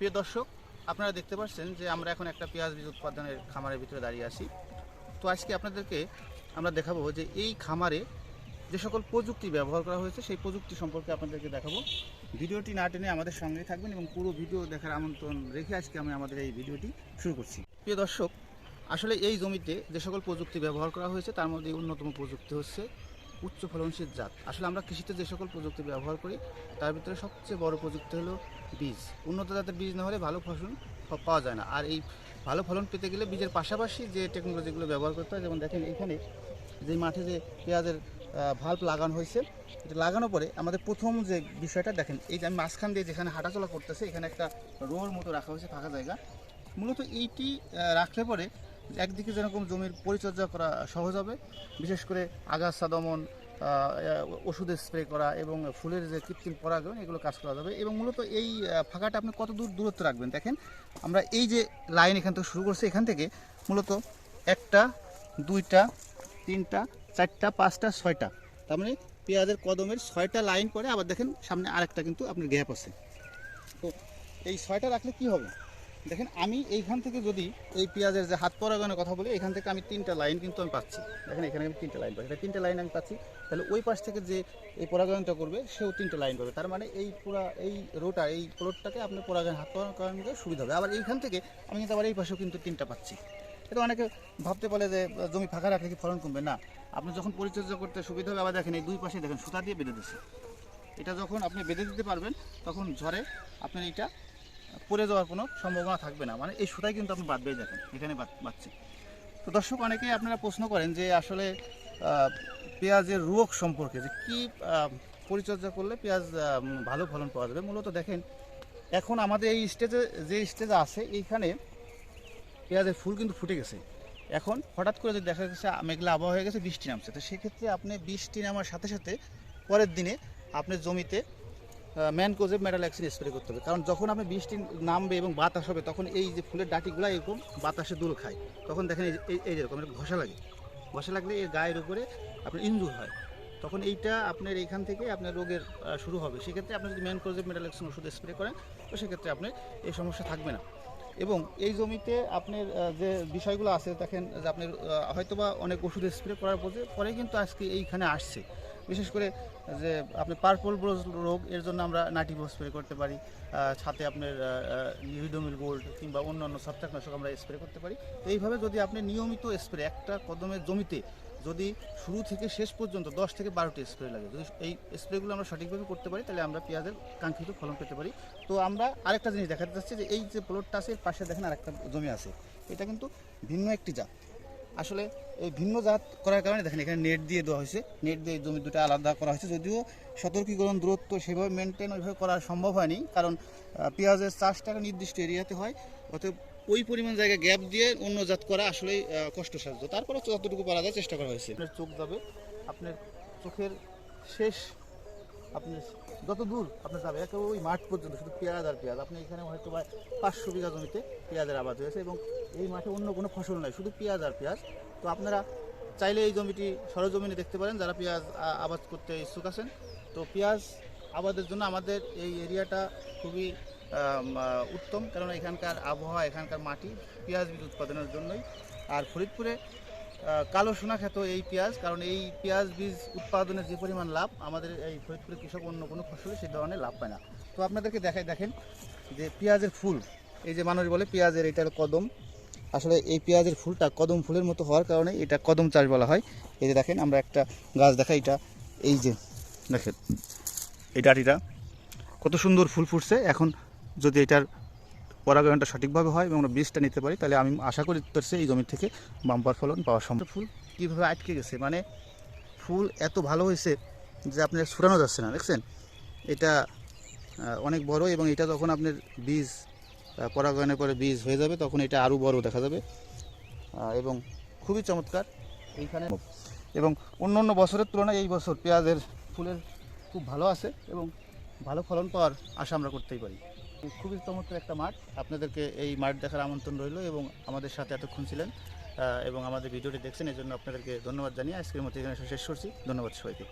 প্রিয় দর্শক, আপনারা দেখতে পাচ্ছেন যে আমরা এখন একটা পেঁয়াজ বীজ উৎপাদনের খামারের ভিতরে দাঁড়িয়ে আছি। তো আজকে আপনাদেরকে আমরা দেখাবো যে এই খামারে যে সকল প্রযুক্তি ব্যবহার করা হয়েছে, সেই প্রযুক্তি সম্পর্কে আপনাদেরকে দেখাবো। ভিডিওটি না টেনে আমাদের সঙ্গেই থাকবেন এবং পুরো ভিডিও দেখার আমন্ত্রণ রেখে আজকে আমি আমাদের এই ভিডিওটি শুরু করছি। প্রিয় দর্শক, আসলে এই জমিতে যে সকল প্রযুক্তি ব্যবহার করা হয়েছে, তার মধ্যে অন্যতম প্রযুক্তি হচ্ছে উচ্চ ফলনশীল জাত। আসলে আমরা কৃষিতে যে সকল প্রযুক্তি ব্যবহার করি, তার ভিতরে সবচেয়ে বড় প্রযুক্তি হলো বীজ। উন্নত জাতের বীজ না হলে ভালো ফসল পাওয়া যায় না। আর এই ভালো ফলন পেতে গেলে বীজের পাশাপাশি যে টেকনোলজিগুলো ব্যবহার করতে হয়, যেমন দেখেন এখানে যে মাঠে যে পেঁয়াজের ভাল্ব লাগানো হয়েছে, এটা লাগানোর পরে আমাদের প্রথম যে বিষয়টা দেখেন, এই যে আমি মাঝখান দিয়ে যেখানে হাঁটাচলা করতেছে, এখানে একটা রোর মতো রাখা হয়েছে ফাঁকা জায়গা। মূলত এইটি রাখলে পরে একদিকে যেরকম জমির পরিচর্যা করা সহজ হবে, বিশেষ করে আগাছা দমন ওষুধের স্প্রে করা এবং ফুলের যে কৃত্রিম পরাগন এগুলো কাজ করা যাবে। এবং মূলত এই ফাঁকাটা আপনি কত দূর দূরত্ব রাখবেন? দেখেন, আমরা এই যে লাইন এখান থেকে শুরু করছি, এখান থেকে মূলত একটা, দুইটা, তিনটা, চারটা, পাঁচটা, ছয়টা। তার মানে পেঁয়াজের কদমের ছয়টা লাইন পরে আবার দেখেন সামনে আরেকটা কিন্তু আপনার গ্যাপ আছে। তো এই ছয়টা রাখলে কি হবে? দেখেন, আমি এইখান থেকে যদি এই পেঁয়াজের যে হাত পরাগনের কথা বলি, এখান থেকে আমি তিনটা লাইন কিন্তু আমি পাচ্ছি। দেখেন, এখানে আমি তিনটা লাইন পাচ্ছি। তিনটা লাইন আমি পাচ্ছি। তাহলে ওই পাশ থেকে যে এই পরাগায়নটা করবে, সেও তিনটা লাইন পাবে। তার মানে এই পুরা, এই রোটা, এই প্লটটাকে আপনার পরাগায়ন, হাত পরাগায়নের সুবিধা হবে। আবার এইখান থেকে আমি কিন্তু আবার এই পাশেও কিন্তু তিনটা পাচ্ছি। এটা অনেকে ভাবতে পারে যে, জমি ফাঁকা রাখলে কি ফলন কমবে? না। আপনি যখন পরিচর্যা করতে সুবিধা হবে, আবার দেখেন এই দুই পাশে দেখেন সুতা দিয়ে বেঁধে দিচ্ছে এটা যখন আপনি বেঁধে দিতে পারবেন, তখন ঝড়ে আপনার এইটা পড়ে যাওয়ার কোনো সম্ভাবনা থাকবে না। মানে এই সুতাই কিন্তু আপনি বাদ দেখেন এখানে বাঁচছে তো দর্শক অনেকেই আপনারা প্রশ্ন করেন যে আসলে পেঁয়াজের রোগ সম্পর্কে যে কী পরিচর্যা করলে পেঁয়াজ ভালো ফলন পাওয়া যাবে? মূলত দেখেন, এখন আমাদের এই স্টেজে যে স্টেজে আছে, এইখানে পেঁয়াজের ফুল কিন্তু ফুটে গেছে। এখন হঠাৎ করে যদি দেখা যাচ্ছে মেঘলা আবহাওয়া হয়ে গেছে, বৃষ্টি নামছে। তো সেক্ষেত্রে আপনি বৃষ্টি নামার সাথে সাথে পরের দিনে আপনি জমিতে ম্যানকোজেব মেটালাক্সিন স্প্রে করতে হবে। কারণ যখন আপনি বৃষ্টি নামবে এবং বাতাস হবে, তখন এই যে ফুলের ডাটিগুলো এরকম বাতাসে দোল খায়। তখন দেখেন এই এই- এরকম ঘষা লাগে। ঘষা লাগলে এর গায়ের উপরে আপনার ইঞ্জুর হয়। তখন এইটা আপনার এইখান থেকে আপনার রোগের শুরু হবে। সেক্ষেত্রে আপনি যদি ম্যানকোজেব মেটালাক্সিন ওষুধ স্প্রে করেন, তো সেক্ষেত্রে আপনার এই সমস্যা থাকবে না। এবং এই জমিতে আপনার যে বিষয়গুলো আছে, দেখেন যে আপনার হয়তোবা অনেক ওষুধ স্প্রে করার পরে পরে কিন্তু আজকে এইখানে আসছে। বিশেষ করে যে আপনি পার্পল ব্রোজ রোগ, এর জন্য আমরা নাটিভো স্প্রে করতে পারি ছাতে আপনার ইউডোমিল গোল্ড কিংবা অন্যান্য অন্য ছত্রাকনাশক আমরা স্প্রে করতে পারি। তো এইভাবে যদি আপনি নিয়মিত স্প্রে একটা কদমের জমিতে যদি শুরু থেকে শেষ পর্যন্ত দশ থেকে বারোটি স্প্রে লাগে, যদি এই স্প্রেগুলো আমরা সঠিকভাবে করতে পারি, তাহলে আমরা পেঁয়াজের কাঙ্ক্ষিত ফলন পেতে পারি। তো আমরা আরেকটা জিনিস দেখাতে যাচ্ছি যে এই যে প্লটটা আছে, এর পাশে দেখেন আরেকটা জমি আছে। এটা কিন্তু ভিন্ন একটি জাত। আসলে এই ভিন্ন জাত করার কারণে দেখেন এখানে নেট দিয়ে দেওয়া হয়েছে। নেট দিয়ে জমি দুটো আলাদা করা হয়েছে। যদিও সতর্কীকরণ দূরত্ব সেভাবে মেনটেন ওইভাবে করা সম্ভব হয়নি কারণ পেঁয়াজের চাষটা নির্দিষ্ট এরিয়াতে হয়। অতএব ওই পরিমাণ জায়গায় গ্যাপ দিয়ে অন্য জাত করা আসলেই আহ, কষ্টসাধ্য। তারপরে যতটুকু পারা যায় চেষ্টা করা হয়েছে। আপনার চোখ যাবে আপনার চোখের শেষ আপনি যত দূর আপনার যাবে একেবারে ওই মাঠ পর্যন্ত শুধু পেঁয়াজ আর পেঁয়াজ। আপনি এখানে হয়তো বা পাঁচশো বিঘা জমিতে পেঁয়াজের আবাদ হয়েছে এবং এই মাঠে অন্য কোনো ফসল নাই, শুধু পেঁয়াজ আর পেঁয়াজ। তো আপনারা চাইলে এই জমিটি সরজমিনে দেখতে পারেন, যারা পেঁয়াজ আবাদ করতে ইচ্ছুক আছেন। তো পেঁয়াজ আবাদের জন্য আমাদের এই এরিয়াটা খুবই উত্তম। কেননা এখানকার আবহাওয়া, এখানকার মাটি পেঁয়াজ বীজ উৎপাদনের জন্যই। আর ফরিদপুরে কালো সোনা খ্যাত এই পেঁয়াজ, কারণ এই পেঁয়াজ বীজ উৎপাদনের যে পরিমাণ লাভ, আমাদের এই ফরিদপুরের কৃষক অন্য কোনো ফসলে সে ধরনের লাভ পায় না। তো আপনাদেরকে দেখাই, দেখেন যে পেঁয়াজের ফুল, এই যে মানুষ বলে পেঁয়াজের এটা কদম। আসলে এই পেঁয়াজের ফুলটা কদম ফুলের মতো হওয়ার কারণে এটা কদম চাষ বলা হয়। এই যে দেখেন, আমরা একটা গাছ দেখাই এটা। এই যে দেখেন, এই ডাটিটা কত সুন্দর ফুল ফুটছে। এখন যদি এটার পরাগায়নটা সঠিকভাবে হয় এবং আমরা বীজটা নিতে পারি, তাহলে আমি আশা করি করছি এই জমি থেকে বাম্পার ফলন পাওয়া সম্ভব। ফুল কীভাবে আটকে গেছে? মানে ফুল এত ভালো হয়েছে যে আপনার ছুটানো যাচ্ছে না, দেখছেন? এটা অনেক বড় এবং এটা যখন আপনার বীজ পরাগায়নের পরে বীজ হয়ে যাবে, তখন এটা আরও বড় দেখা যাবে। এবং খুবই চমৎকার এইখানে। এবং অন্য অন্য বছরের তুলনায় এই বছর পেঁয়াজের ফুলের খুব ভালো আছে এবং ভালো ফলন পাওয়ার আশা আমরা করতেই পারি। খুবই চমৎকার একটা মাঠ। আপনাদেরকে এই মাঠ দেখার আমন্ত্রণ রইল এবং আমাদের সাথে এতক্ষণ ছিলেন এবং আমাদের ভিডিওটি দেখছেন এই জন্য আপনাদেরকে ধন্যবাদ জানিয়ে আজকের মতো এখানে শেষ করছি। ধন্যবাদ সবাইকে।